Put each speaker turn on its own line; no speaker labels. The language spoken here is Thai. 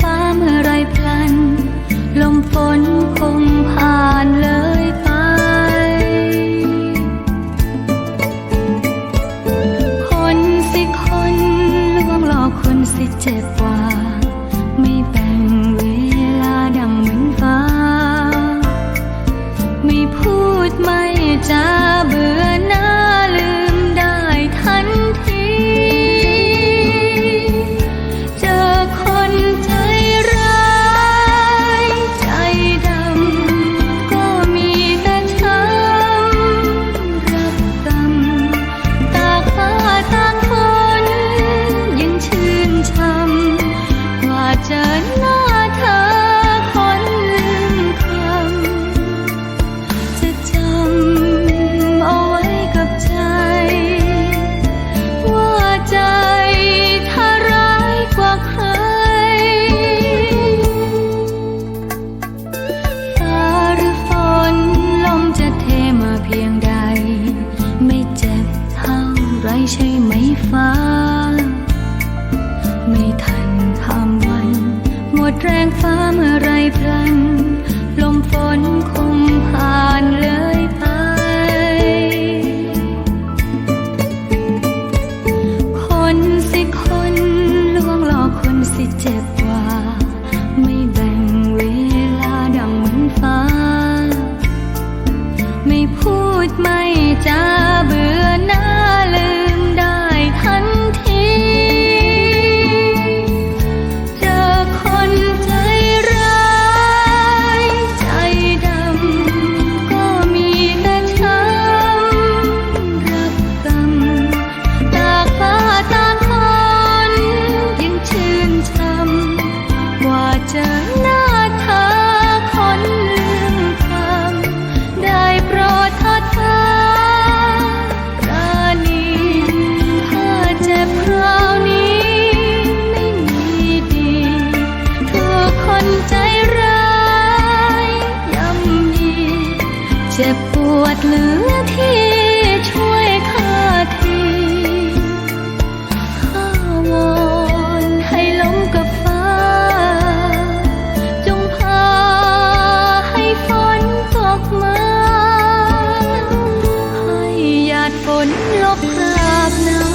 ฟ้าเมื่อไรพลัน ลมฝน ว่าเจอหน้าเธอคนลืมคำจะจำเอาไว้กับใจ ว่าใจถ้าร้ายกว่าใครฟ้าหรือฝนลมจะเทมาเพียงใด ไม่เจ็บเท่าไรใช่ไหมฟ้า ดแรงฟ้าเมื่อไรพลัน ลมฝนคงผ่านเลย นลบภาพน้ำ